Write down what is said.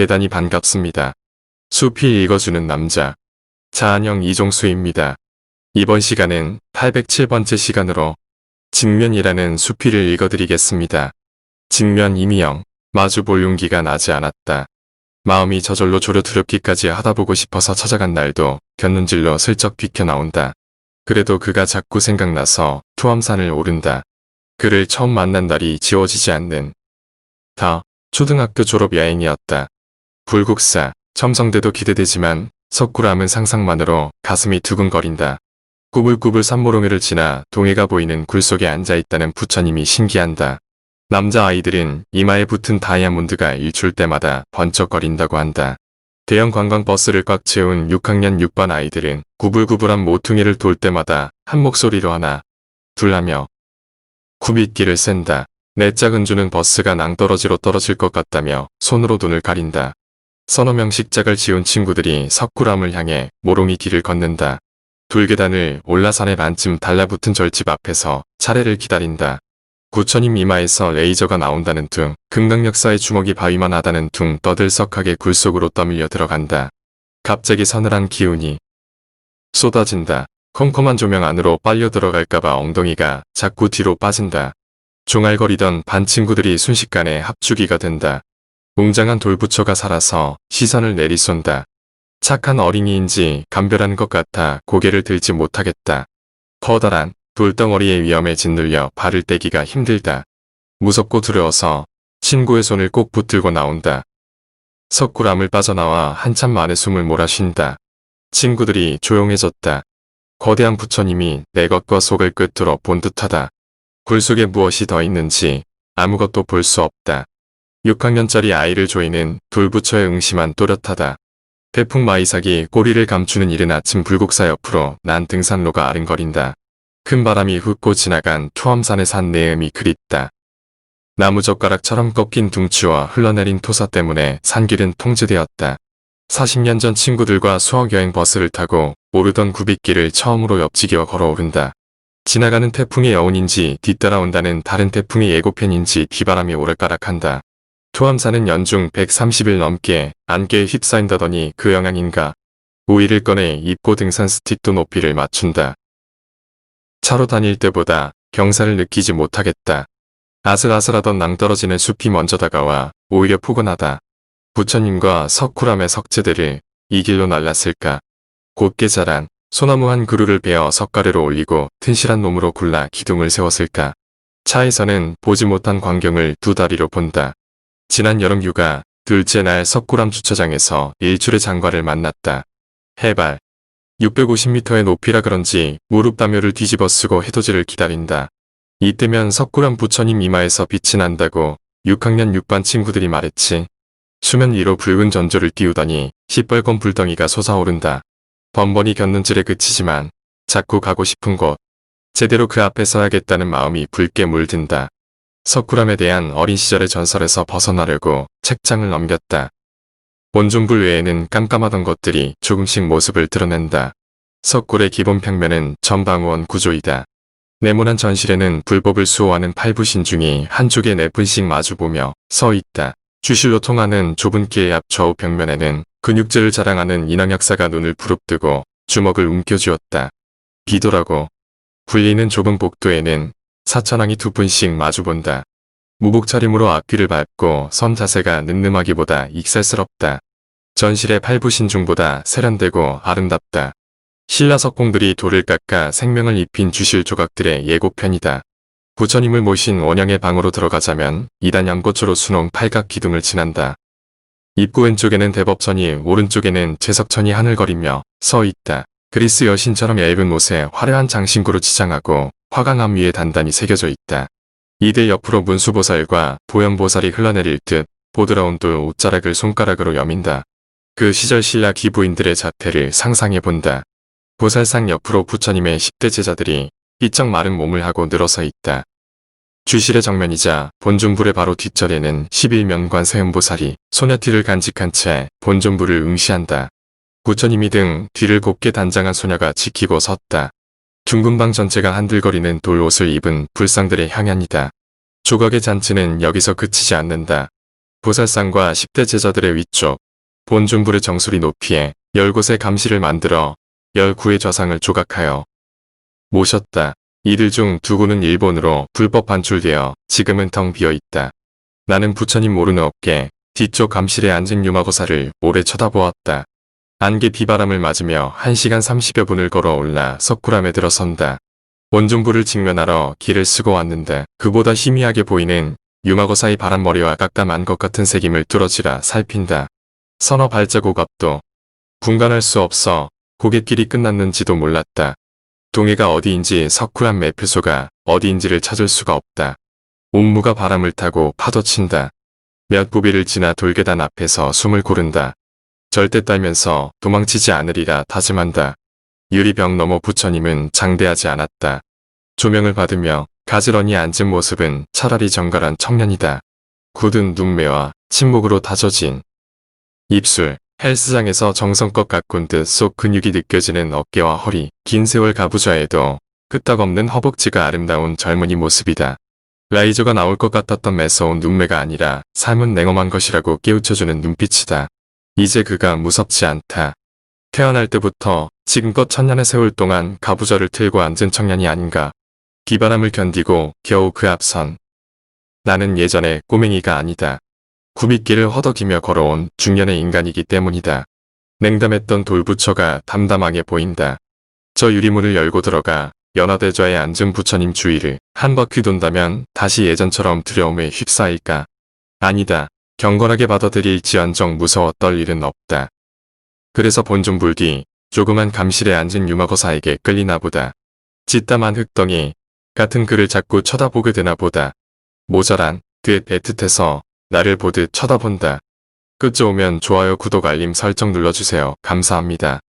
대단히 반갑습니다. 숲이 읽어주는 남자. 자한영 이종수입니다. 이번 시간은 807번째 시간으로 직면이라는 수필을 읽어드리겠습니다. 직면 이미영, 마주 볼 용기가 나지 않았다. 마음이 저절로 조려 두렵기까지 하다보고 싶어서 찾아간 날도 곁눈질로 슬쩍 비켜 나온다. 그래도 그가 자꾸 생각나서 투암산을 오른다. 그를 처음 만난 날이 지워지지 않는 다 초등학교 졸업 여행이었다. 불국사, 첨성대도 기대되지만 석굴암은 상상만으로 가슴이 두근거린다. 꾸불꾸불 산모롱이를 지나 동해가 보이는 굴 속에 앉아있다는 부처님이 신기한다. 남자아이들은 이마에 붙은 다이아몬드가 일출 때마다 번쩍거린다고 한다. 대형 관광버스를 꽉 채운 6학년 6반 아이들은 구불구불한 모퉁이를 돌 때마다 한 목소리로 하나, 둘 하며 굽잇기를 센다. 내 작은 주는 버스가 낭떠러지로 떨어질 것 같다며 손으로 눈을 가린다. 서너 명씩 짝을 지운 친구들이 석굴암을 향해 모롱이 길을 걷는다. 돌계단을 올라산에 반쯤 달라붙은 절집 앞에서 차례를 기다린다. 구천임 이마에서 레이저가 나온다는 둥, 금강역사의 주먹이 바위만 하다는 둥 떠들썩하게 굴 속으로 떠밀려 들어간다. 갑자기 서늘한 기운이 쏟아진다. 컴컴한 조명 안으로 빨려 들어갈까봐 엉덩이가 자꾸 뒤로 빠진다. 종알거리던 반 친구들이 순식간에 합주기가 된다. 웅장한 돌부처가 살아서 시선을 내리쏜다. 착한 어린이인지 감별한 것 같아 고개를 들지 못하겠다. 커다란 돌덩어리의 위험에 짓눌려 발을 떼기가 힘들다. 무섭고 두려워서 친구의 손을 꼭 붙들고 나온다. 석굴암을 빠져나와 한참 만에 숨을 몰아쉰다. 친구들이 조용해졌다. 거대한 부처님이 내 것과 속을 꿰뚫어 본 듯하다. 굴 속에 무엇이 더 있는지 아무것도 볼 수 없다. 6학년짜리 아이를 조이는 돌부처의 응심한 또렷하다. 태풍 마이삭이 꼬리를 감추는 이른 아침 불국사 옆으로 난 등산로가 아른거린다. 큰 바람이 훑고 지나간 투엄산의 산 내음이 그립다. 나무젓가락처럼 꺾인 둥치와 흘러내린 토사 때문에 산길은 통제되었다. 40년 전 친구들과 수학여행 버스를 타고 오르던 굽잇길을 처음으로 옆지기와 걸어오른다. 지나가는 태풍의 여운인지 뒤따라온다는 다른 태풍의 예고편인지 비바람이 오락가락한다. 투암산은 연중 130일 넘게 안개에 휩싸인다더니 그 영향인가. 우위를 꺼내 입고 등산 스틱도 높이를 맞춘다. 차로 다닐 때보다 경사를 느끼지 못하겠다. 아슬아슬하던 낭떠러지는 숲이 먼저 다가와 오히려 포근하다. 부처님과 석굴암의 석재들을 이 길로 날랐을까. 곧게 자란 소나무 한 그루를 베어 석가래로 올리고 튼실한 놈으로 굴라 기둥을 세웠을까. 차에서는 보지 못한 광경을 두 다리로 본다. 지난 여름 휴가 둘째 날 석굴암 주차장에서 일출의 장과를 만났다. 해발 650m의 높이라 그런지 무릎 담요를 뒤집어 쓰고 해돋이를 기다린다. 이때면 석굴암 부처님 이마에서 빛이 난다고 6학년 6반 친구들이 말했지. 수면 위로 붉은 전조를 띄우더니 시뻘건 불덩이가 솟아오른다. 번번이 곁눈질에 그치지만 자꾸 가고 싶은 곳. 제대로 그 앞에 서야겠다는 마음이 붉게 물든다. 석굴암에 대한 어린 시절의 전설에서 벗어나려고 책장을 넘겼다. 원종불 외에는 깜깜하던 것들이 조금씩 모습을 드러낸다. 석굴의 기본 평면은 전방원 구조이다. 네모난 전실에는 불법을 수호하는 팔부신중이 한쪽에 네 분씩 마주보며 서 있다. 주실로 통하는 좁은 길앞 좌우 벽면에는 근육질을 자랑하는 인왕약사가 눈을 부릅뜨고 주먹을 움켜쥐었다. 비도라고 불리는 좁은 복도에는 사천왕이 두 분씩 마주본다. 무복 차림으로 앞귀를 밟고 선 자세가 늠름하기보다 익살스럽다. 전실의 팔부신중보다 세련되고 아름답다. 신라 석공들이 돌을 깎아 생명을 입힌 주실 조각들의 예고편이다. 부처님을 모신 원형의 방으로 들어가자면 이단 양고초로 수놓은 팔각 기둥을 지난다. 입구 왼쪽에는 대법천이 오른쪽에는 제석천이 하늘거리며 서 있다. 그리스 여신처럼 얇은 옷에 화려한 장신구를 치장하고 화강암 위에 단단히 새겨져 있다. 이들 옆으로 문수보살과 보현보살이 흘러내릴 듯 보드라운 돌 옷자락을 손가락으로 여민다. 그 시절 신라 기부인들의 자태를 상상해 본다. 보살상 옆으로 부처님의 10대 제자들이 삐쩍 마른 몸을 하고 늘어서 있다. 주실의 정면이자 본존불의 바로 뒷절에는 11명관 세음보살이 소녀티를 간직한 채 본존불을 응시한다. 부처님이 등 뒤를 곱게 단장한 소녀가 지키고 섰다. 둥근 방 전체가 한들거리는 돌 옷을 입은 불상들의 향연이다. 조각의 잔치는 여기서 그치지 않는다. 보살상과 10대 제자들의 위쪽, 본중불의 정수리 높이에 10곳의 감시를 만들어 19의 좌상을 조각하여 모셨다. 이들 중 두 곳은 일본으로 불법 반출되어 지금은 텅 비어 있다. 나는 부처님 모르는 어깨 뒤쪽 감실에 앉은 유마고사를 오래 쳐다보았다. 안개 비바람을 맞으며 1시간 30여 분을 걸어 올라 석굴암에 들어선다. 원중불을 직면하러 길을 쓰고 왔는데 그보다 희미하게 보이는 유마고사의 바람머리와 깎감한 것 같은 색임을 뚫어지라 살핀다. 서너 발자국 앞도 분간할 수 없어 고갯길이 끝났는지도 몰랐다. 동해가 어디인지 석굴암 매표소가 어디인지를 찾을 수가 없다. 옴무가 바람을 타고 파도친다. 몇 부비를 지나 돌계단 앞에서 숨을 고른다. 절대 떨면서 도망치지 않으리라 다짐한다. 유리병 너머 부처님은 장대하지 않았다. 조명을 받으며 가지런히 앉은 모습은 차라리 정갈한 청년이다. 굳은 눈매와 침묵으로 다져진 입술, 헬스장에서 정성껏 가꾼 듯 속 근육이 느껴지는 어깨와 허리, 긴 세월 가부좌에도 끄떡없는 허벅지가 아름다운 젊은이 모습이다. 라이저가 나올 것 같았던 매서운 눈매가 아니라 삶은 냉엄한 것이라고 깨우쳐주는 눈빛이다. 이제 그가 무섭지 않다. 태어날 때부터 지금껏 천년의 세월 동안 가부좌를 틀고 앉은 청년이 아닌가. 비바람을 견디고 겨우 그 앞선. 나는 예전의 꼬맹이가 아니다. 구빗길을 허덕이며 걸어온 중년의 인간이기 때문이다. 냉담했던 돌부처가 담담하게 보인다. 저 유리문을 열고 들어가 연화대좌에 앉은 부처님 주위를 한 바퀴 돈다면 다시 예전처럼 두려움에 휩싸일까? 아니다. 경건하게 받아들일지언정 무서워 떨 일은 없다. 그래서 본尊불 뒤 조그만 감실에 앉은 유마거사에게 끌리나 보다. 찢담한 흙덩이 같은 그를 자꾸 쳐다보게 되나 보다. 모자란 그의 애틋해서 나를 보듯 쳐다본다. 끝 좋으면 좋아요 구독 알림 설정 눌러주세요. 감사합니다.